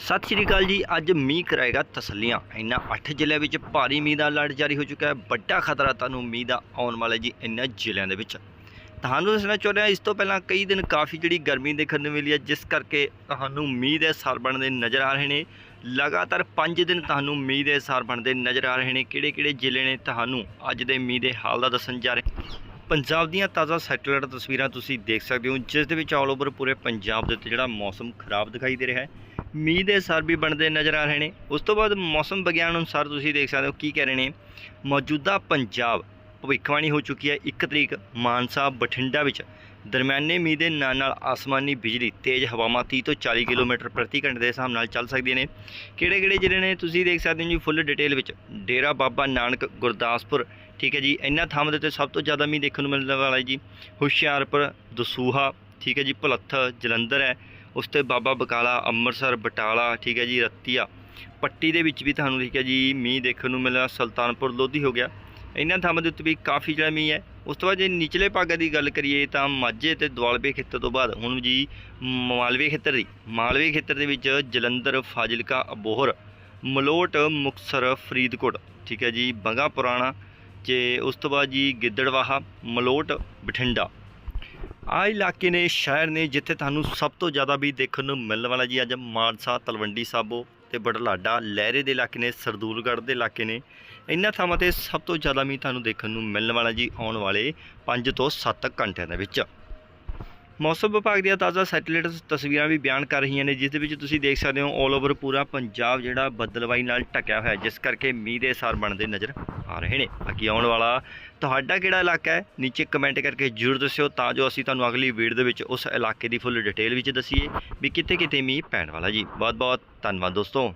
ਸਤਿ ਸ਼੍ਰੀ ਅਕਾਲ ਜੀ, ਅੱਜ ਮੀਂਹ ਕਰਾਏਗਾ ਤਸੱਲੀਆਂ। ਇਹਨਾਂ 8 ਜ਼ਿਲ੍ਹਿਆਂ ਵਿੱਚ ਭਾਰੀ ਮੀਂਹ ਦਾ ਅਲਰਟ ਜਾਰੀ ਹੋ ਚੁੱਕਾ ਹੈ। ਵੱਡਾ ਖਤਰਾ ਤੁਹਾਨੂੰ ਮੀਂਹ ਦਾ ਆਉਣ ਵਾਲਾ ਜੀ ਇਹਨਾਂ ਜ਼ਿਲ੍ਹਿਆਂ ਦੇ ਵਿੱਚ। ਤੁਹਾਨੂੰ ਦੱਸਣਾ ਚਾਹੁੰਦੇ ਹਾਂ, ਇਸ ਤੋਂ ਪਹਿਲਾਂ ਕਈ ਦਿਨ ਕਾਫੀ ਜਿਹੜੀ ਗਰਮੀ ਦੇਖਣ ਨੂੰ ਮਿਲੀ ਹੈ, ਜਿਸ ਕਰਕੇ ਤੁਹਾਨੂੰ ਮੀਂਹ ਦੇ ਅਸਰ ਬਣਦੇ ਨਜ਼ਰ ਆ ਰਹੇ ਨੇ। ਲਗਾਤਾਰ 5 ਦਿਨ ਤੁਹਾਨੂੰ ਮੀਂਹ ਦੇ ਅਸਰ ਬਣਦੇ ਨਜ਼ਰ ਆ ਰਹੇ ਨੇ। ਕਿਹੜੇ ਕਿਹੜੇ ਜ਼ਿਲ੍ਹੇ ਨੇ ਤੁਹਾਨੂੰ ਅੱਜ ਦੇ ਮੀਂਹ ਦੇ ਹਾਲ ਦਾ ਦੱਸਣ ਜਾ ਰਹੇ ਪੰਜਾਬ ਦੀਆਂ ਤਾਜ਼ਾ ਸੈਟੇਲਾਈਟ ਤਸਵੀਰਾਂ ਤੁਸੀਂ ਦੇਖ ਸਕਦੇ ਹੋ, ਜਿਸ ਦੇ ਵਿੱਚ ਆਲ ਓਵਰ ਪੂਰੇ ਪੰਜਾਬ ਦੇ ਉੱਤੇ ਜਿਹੜਾ ਮੌਸਮ ਖਰਾਬ ਦਿਖਾਈ ਦੇ ਰਿਹਾ ਹੈ। ਮੀਂਹ ਦੇ ਅਸਰ ਵੀ ਬਣਦੇ ਨਜ਼ਰ ਆ ਰਹੇ ਨੇ। ਉਸ ਤੋਂ ਬਾਅਦ ਮੌਸਮ ਵਿਗਿਆਨ ਅਨੁਸਾਰ ਤੁਸੀਂ ਦੇਖ ਸਕਦੇ ਹੋ ਕੀ ਕਹਿ ਰਹੇ ਨੇ। ਮੌਜੂਦਾ ਪੰਜਾਬ ਭਵਿੱਖਬਾਣੀ ਹੋ ਚੁੱਕੀ ਹੈ 1 ਤਰੀਕ, ਮਾਨਸਾ ਬਠਿੰਡਾ ਵਿੱਚ। ਦਰਮਿਆਨੇ ਮੀਂਹ ਦੇ ਨਾਲ ਨਾਲ ਆਸਮਾਨੀ ਬਿਜਲੀ, ਤੇਜ਼ ਹਵਾਵਾਂ 30 ਤੋਂ 40 ਕਿਲੋਮੀਟਰ ਪ੍ਰਤੀ ਘੰਟੇ ਦੇ ਹਿਸਾਬ ਨਾਲ ਚੱਲ ਸਕਦੀਆਂ ਨੇ। ਕਿਹੜੇ ਕਿਹੜੇ ਜ਼ਿਲ੍ਹੇ ਨੇ ਤੁਸੀਂ ਦੇਖ ਸਕਦੇ ਹੋ ਜੀ ਫੁੱਲ ਡਿਟੇਲ ਵਿੱਚ। ਡੇਰਾ ਬਾਬਾ ਨਾਨਕ, ਗੁਰਦਾਸਪੁਰ, ਠੀਕ ਹੈ ਜੀ। ਇਹਨਾਂ ਥਾਵਾਂ ਦੇ ਉੱਤੇ ਸਭ ਤੋਂ ਜ਼ਿਆਦਾ ਮੀਂਹ ਦੇਖਣ ਨੂੰ ਮਿਲਣ ਵਾਲਾ ਹੈ ਜੀ। ਹੁਸ਼ਿਆਰਪੁਰ, ਦਸੂਹਾ, ਠੀਕ ਹੈ ਜੀ। ਭੁਲੱਥ, ਜਲੰਧਰ ਹੈ। ਉਸ ਤੇ ਬਾਬਾ ਬਕਾਲਾ, ਅੰਮ੍ਰਿਤਸਰ, ਬਟਾਲਾ, ਠੀਕ ਹੈ ਜੀ, ਰੱਤੀਆ। ਪੱਟੀ ਦੇ ਵਿੱਚ ਵੀ ਤੁਹਾਨੂੰ ਠੀਕ ਹੈ ਜੀ, ਮੀਂਹ ਦੇਖਣ ਨੂੰ ਮਿਲਿਆ, ਸੁਲਤਾਨਪੁਰ ਲੋਧੀ ਹੋ ਗਿਆ। ਇਹਨਾਂ ਥਾਵਾਂ ਦੇ ਉੱਤੇ ਵੀ ਕਾਫੀ ਜਿਹੜਾ ਮੀਂਹ ਹੈ। ਉਸ ਤੋਂ ਬਾਅਦ ਜੇ ਨਿਚਲੇ ਭਾਗਾਂ ਦੀ ਗੱਲ ਕਰੀਏ ਤਾਂ ਮਾਝੇ ਤੇ ਦੁਆਲਬੇ ਖੇਤਰ ਤੋਂ ਬਾਅਦ, ਹੁਣ ਜੀ ਮਾਲਵੇ ਖੇਤਰ ਦੀ, ਮਾਲਵੇ ਖੇਤਰ ਦੇ ਵਿੱਚ ਜਲੰਧਰ, ਫਾਜ਼ਿਲਕਾ, ਅਬੋਹਰ, ਮਲੋਟ, ਮੁਕਤਸਰ, ਫਰੀਦਕੋਟ, ਠੀਕ ਹੈ ਜੀ, ਬੰਗਾ, ਪੁਰਾਣਾ, ਤੇ ਉਸ ਤੋਂ ਬਾਅਦ ਜੀ ਗਿੱਦੜਵਾਹਾ, ਮਲੋਟ, ਬਠਿੰਡਾ। ਆ ਇਲਾਕੇ ਨੇ, ਸ਼ਹਿਰ ਨੇ, ਜਿੱਥੇ ਤੁਹਾਨੂੰ ਸਭ ਤੋਂ ਜ਼ਿਆਦਾ ਵੀ ਦੇਖਣ ਨੂੰ ਮਿਲਣ ਵਾਲਾ ਜੀ ਅੱਜ ਮਾਨਸਾ, ਤਲਵੰਡੀ ਸਾਬੋ ਤੇ ਬੜਲਾਡਾ ਲਹਿਰੇ ਦੇ ਇਲਾਕੇ ਨੇ, ਸਰਦੂਲਗੜ੍ਹ ਦੇ ਇਲਾਕੇ ਨੇ। ਇਹਨਾਂ ਥਾਵਾਂ ਤੇ ਸਭ ਤੋਂ ਜ਼ਿਆਦਾ ਮੀਂਹ ਤੁਹਾਨੂੰ ਦੇਖਣ ਨੂੰ ਮਿਲਣ ਵਾਲਾ ਜੀ ਆਉਣ ਵਾਲੇ 5 ਤੋਂ 7 ਘੰਟਿਆਂ ਦੇ ਵਿੱਚ। ਮੌਸਮ ਵਿਭਾਗ ਦੀਆਂ ਤਾਜ਼ਾ ਸੈਟੇਲਾਈਟ ਤਸਵੀਰਾਂ ਵੀ ਬਿਆਨ ਕਰ ਰਹੀਆਂ ਨੇ, ਜਿਸ ਦੇ ਵਿੱਚ ਤੁਸੀਂ ਦੇਖ ਸਕਦੇ ਹੋ 올 ਓਵਰ ਪੂਰਾ ਪੰਜਾਬ ਜਿਹੜਾ ਬੱਦਲਵਾਈ ਨਾਲ ਢੱਕਿਆ ਹੋਇਆ, ਜਿਸ ਕਰਕੇ ਮੀਂਹ ਦੇ ਅਸਰ ਬਣਦੇ ਨਜ਼ਰ ਆ ਰਹੇ ਨੇ। ਬਾਕੀ ਆਉਣ ਵਾਲਾ ਤੁਹਾਡਾ ਕਿਹੜਾ ਇਲਾਕਾ ਹੈ? ਨੀਚੇ ਕਮੈਂਟ ਕਰਕੇ ਜਰੂਰ ਦੱਸਿਓ, ਤਾਂ ਜੋ ਅਸੀਂ ਤੁਹਾਨੂੰ ਅਗਲੀ ਵੀਡੀਓ ਦੇ ਵਿੱਚ ਉਸ ਇਲਾਕੇ ਦੀ ਫੁੱਲ ਡਿਟੇਲ ਵਿੱਚ ਦਸੀਏ ਵੀ ਕਿੱਥੇ ਕਿੱਥੇ ਮੀਂਹ ਪੈਣ ਵਾਲਾ ਜੀ। ਬਹੁਤ ਬਹੁਤ ਧੰਨਵਾਦ ਦੋਸਤੋ।